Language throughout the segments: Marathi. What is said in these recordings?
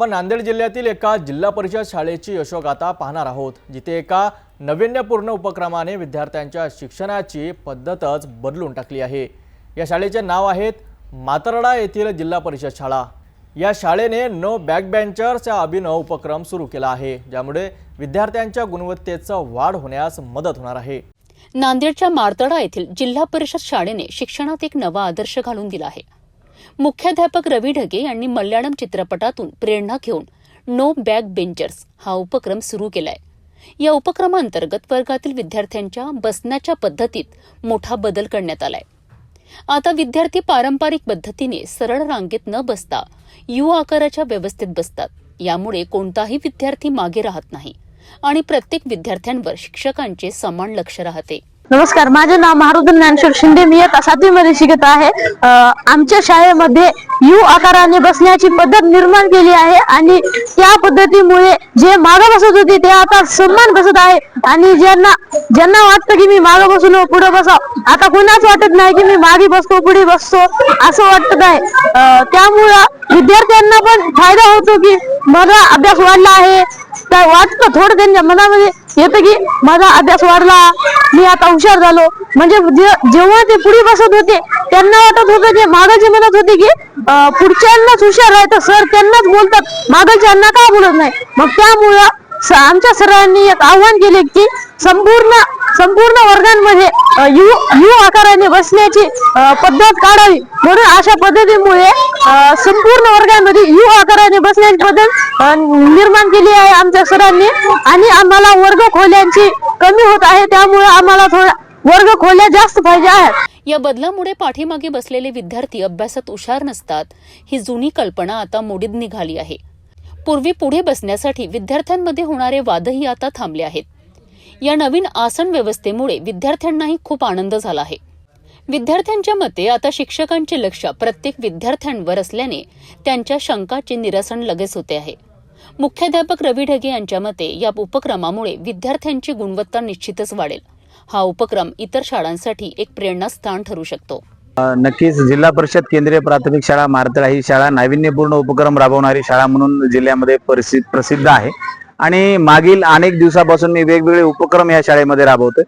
आपण नांदेड जिल्ह्यातील एका जिल्हा परिषद शाळेची यशोगाथा पाहणार आहोत जिथे एका नाविन्यपूर्ण उपक्रमाने विद्यार्थ्यांच्या शिक्षणाची पद्धतच बदलून टाकली आहे. या शाळेचे नाव आहेत मातरडा येथील जिल्हा परिषद शाळा. या शाळेने नो बॅक बेंचर्स हा अभिनव उपक्रम सुरू केला आहे ज्यामुळे विद्यार्थ्यांच्या गुणवत्तेचं वाढ होण्यास मदत होणार आहे. नांदेडच्या मारतडा येथील जिल्हा परिषद शाळेने शिक्षणात एक नवा आदर्श घालून दिला आहे. मुख्याध्यापक रवी ढगे यांनी मल्याळम चित्रपटातून प्रेरणा घेऊन नो बॅक बेंचर्स हा उपक्रम सुरू केलाय. या उपक्रमांतर्गत वर्गातील विद्यार्थ्यांच्या बसण्याच्या पद्धतीत मोठा बदल करण्यात आलाय. आता विद्यार्थी पारंपरिक पद्धतीने सरळ रांगेत न बसता यू आकाराच्या व्यवस्थेत बसतात. यामुळे कोणताही विद्यार्थी मागे राहत नाही आणि प्रत्येक विद्यार्थ्यांवर शिक्षकांचे समान लक्ष राहते. नमस्कार माझे नाव मारुद्दीन ज्ञानेश्वर शिंदे. मी आता सातवीमध्ये शिकत आहे. आमच्या शाळेमध्ये यू आकाराने बसण्याची पद्धत निर्माण केली आहे आणि त्या पद्धतीमुळे जे मागं बसत होते ते आता सन्मान बसत आहे. आणि ज्यांना ज्यांना वाटतं की मी मागे बसून पुढे बसाव आता कुणाच वाटत नाही की मी मागे बसतो पुढे बसतो असं वाटत आहे. त्यामुळं विद्यार्थ्यांना पण फायदा होतो की माझा अभ्यास वाढला आहे. तर वाटतं थोडं त्यांच्या मनामध्ये येतं की माझा अभ्यास वाढला. मी आता हुशार झालो. म्हणजे जे- जेव्हा ते पुढे बसत होते त्यांना वाटत होतं की मागाची म्हणत होते की पुढच्यांनाच हुशार आहे. तर सर त्यांनाच बोलतात मागाच्यांना का बोलत नाही? मग त्यामुळं स- आमच्या सरांनी एक आव्हान केले की संपूर्ण संपूर्ण वर्गांमध्ये यू यू आकाराने बसण्याची पद्धत काढावी. म्हणून अशा पद्धतीमुळे संपूर्ण वर्गामध्ये यू आकाराने बसण्याची पद्धत निर्माण केली आहे आमच्या सरांनी. आणि आम्हाला वर्ग खोल्यांची कमी होत आहे त्यामुळे आम्हाला थोडा वर्ग खोल्या जास्त पाहिजे आहेत. या बदलामुळे पाठीमागे बसलेले विद्यार्थी अभ्यासात हुशार नसतात. ही जुनी कल्पना आता मोडीत निघाली आहे. पूर्वी पुढे बसण्यासाठी विद्यार्थ्यांमध्ये होणारे वादही आता थांबले आहेत. या नवीन आसन व्यवस्थेमुळे विद्यार्थ्यांनाही खूप आनंद झाला आहे. विद्यार्थ्यांच्या मते आता शिक्षकांचे लक्ष प्रत्येक विद्यार्थ्यांवर असल्याने त्यांच्या शंकाचे निरसन लगेच होते आहे. मुख्याध्यापक रवी ढगे यांच्या मते या उपक्रमामुळे विद्यार्थ्यांची गुणवत्ता निश्चितच वाढेल. हा उपक्रम इतर शाळांसाठी एक प्रेरणास्थान ठरू शकतो. नक्कीच जिल्हा परिषद केंद्रीय प्राथमिक शाळा मारतळा ही शाळा नाविन्यपूर्ण उपक्रम राबवणारी शाळा म्हणून जिल्ह्यामध्ये प्रसिद्ध आहे. आणि मागील अनेक दिवसापासून मी वेगवेगळे उपक्रम या शाळेमध्ये राबवतोय.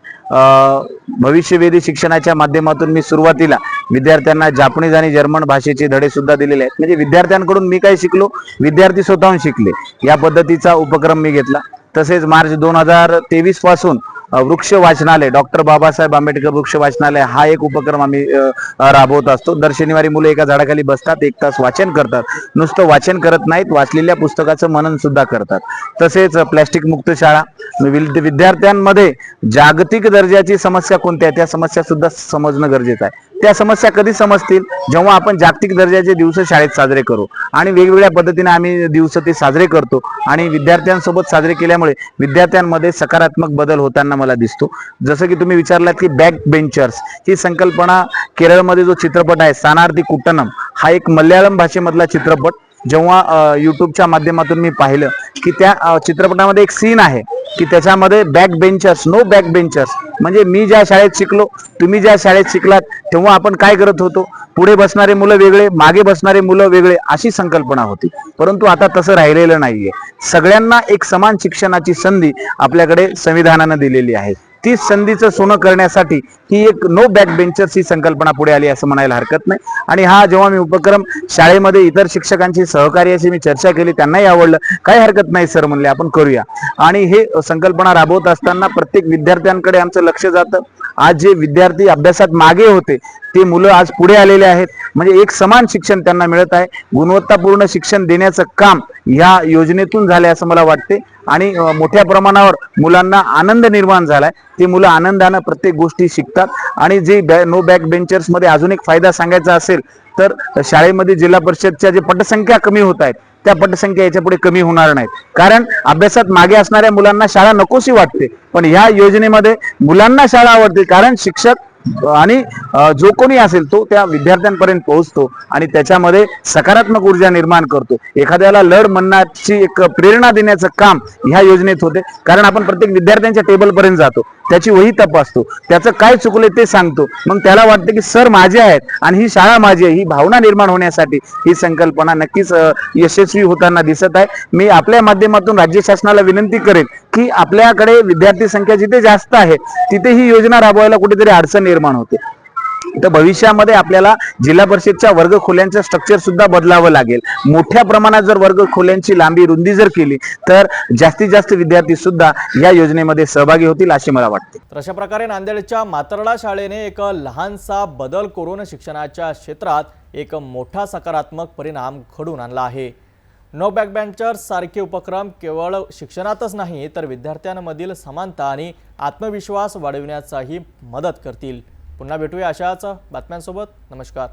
भविष्यवेधी शिक्षणाच्या माध्यमातून मी सुरुवातीला विद्यार्थ्यांना जापनीज आणि जर्मन भाषेचे धडे सुद्धा दिलेले आहेत. म्हणजे विद्यार्थ्यांकडून मी काय शिकलो? विद्यार्थी स्वतःहून शिकले. या पद्धतीचा उपक्रम मी घेतला. तसेच मार्च दोन हजार तेवीसपासून वृक्ष वाचनालय डॉक्टर बाबासाहेब आंबेडकर वृक्ष वाचनालय हा एक उपक्रम आम्ही राबवत असतो. दर शनिवारी मुलं एका झाडाखाली बसतात एक तास वाचन करतात. नुसतं वाचन करत नाहीत वाचलेल्या पुस्तकाचं मनन सुद्धा करतात. तसेच प्लॅस्टिक मुक्त शाळा विद्यार्थ्यांमध्ये जागतिक दर्जाची समस्या कोणत्या आहे? त्या समस्या सुद्धा समजणं गरजेचं आहे. त्या समस्या कधी समजतील? जेव्हा आपण जागतिक दर्जाचे दिवस शाळेत साजरे करू आणि वेगवेगळ्या पद्धतीने आम्ही दिवस ते साजरे करतो आणि विद्यार्थ्यांसोबत साजरे केल्यामुळे विद्यार्थ्यांमध्ये सकारात्मक बदल होताना मला दिसतो. जसं की तुम्ही विचारलात की बॅक बेंचर्स ही संकल्पना केरळमध्ये जो चित्रपट आहे सानार्थी कुट्टनम हा एक मल्याळम भाषेमधला चित्रपट. जेव्हा युट्यूबच्या माध्यमातून मी पाहिलं की त्या चित्रपटामध्ये एक सीन आहे. की त्याच्यामध्ये back benchers no back benchers म्हणजे मी ज्या शाळेत शिकलो तुम्ही ज्या शाळेत शिकलात तेव्हा आपण काय करत होतो? पुढे बसणारे मुलं वेगळे मागे बसणारे मुलं वेगळे अशी संकल्पना होती. परंतु आता तसं राहिलेलं नाहीये. सगळ्यांना एक समान शिक्षणाची संधी आपल्याकडे संविधानानं दिलेली आहे. तीच संधीचं सोनं करण्यासाठी ही एक नो बॅक बेंचर्स ही संकल्पना पुढे आली असं म्हणायला हरकत नाही. आणि हा जेव्हा मी उपक्रम शाळेमध्ये इतर शिक्षकांची सहकार्याची मी चर्चा केली त्यांनाही आवडलं. काही हरकत नाही सर म्हणले आपण करूया. आणि हे संकल्पना राबवत असताना प्रत्येक विद्यार्थ्यांकडे आमचं लक्ष जातं. आज जे विद्यार्थी अभ्यासात मागे होते ते मुलं आज पुढे आलेले आहेत. म्हणजे एक समान शिक्षण त्यांना मिळत आहे. गुणवत्तापूर्ण शिक्षण देण्याचं काम या योजनेतून झाले असं मला वाटते आणि मोठ्या प्रमाणावर मुलांना आनंद निर्माण झालाय. ते मुलं आनंदानं प्रत्येक गोष्टी शिकतात. आणि जे बॅ- नो बॅक बेंचर्समध्ये अजून एक फायदा सांगायचा असेल तर शाळेमध्ये जिल्हा परिषदच्या जे पटसंख्या कमी होत आहेत त्या पटसंख्या याच्यापुढे कमी होणार नाहीत. कारण अभ्यासात मागे असणाऱ्या मुलांना शाळा नकोशी वाटते. पण ह्या योजनेमध्ये मुलांना शाळा आवडते. कारण शिक्षक आणि जो कोणी असेल तो त्या विद्यार्थ्यांपर्यंत पोहोचतो आणि त्याच्यामध्ये सकारात्मक ऊर्जा निर्माण करतो. एखाद्याला लढ म्हणण्याची एक प्रेरणा देण्याचं काम ह्या योजनेत होते. कारण आपण प्रत्येक विद्यार्थ्यांच्या टेबल पर्यंत जातो. त्याची वही तपासतो. त्याचं काय चुकले ते सांगतो. मग त्याला वाटतं की सर माझे आहेत आणि ही शाळा माझी आहे. ही भावना निर्माण होण्यासाठी ही संकल्पना नक्कीच यशस्वी होताना दिसत आहे. मी आपल्या माध्यमातून राज्य शासनाला विनंती करेन की आपल्याकडे विद्यार्थी संख्या जिथे जास्त आहे तिथे ही योजना राबवायला कुठेतरी अडचण निर्माण होते. तर भविष्यामध्ये आपल्याला जिल्हा परिषदच्या वर्ग खोल्यांचं स्ट्रक्चर सुद्धा बदलावं लागेल. मोठ्या प्रमाणात जर वर्ग खोल्यांची लांबी रुंदी जर केली तर जास्तीत जास्त विद्यार्थी सुद्धा या योजनेमध्ये सहभागी होतील असे मला वाटते. तर अशा प्रकारे नांदेडच्या मातरडा शाळेने एक लहानसा बदल करून शिक्षणाच्या क्षेत्रात एक मोठा सकारात्मक परिणाम घडून आणला आहे. नो बँचर्स सारखे उपक्रम केवळ शिक्षणातच नाही तर विद्यार्थ्यांमधील समानता आणि आत्मविश्वास वाढविण्याचाही मदत करतील. पुन्हा भेटूया अशाच बातम्यांसोबत. नमस्कार.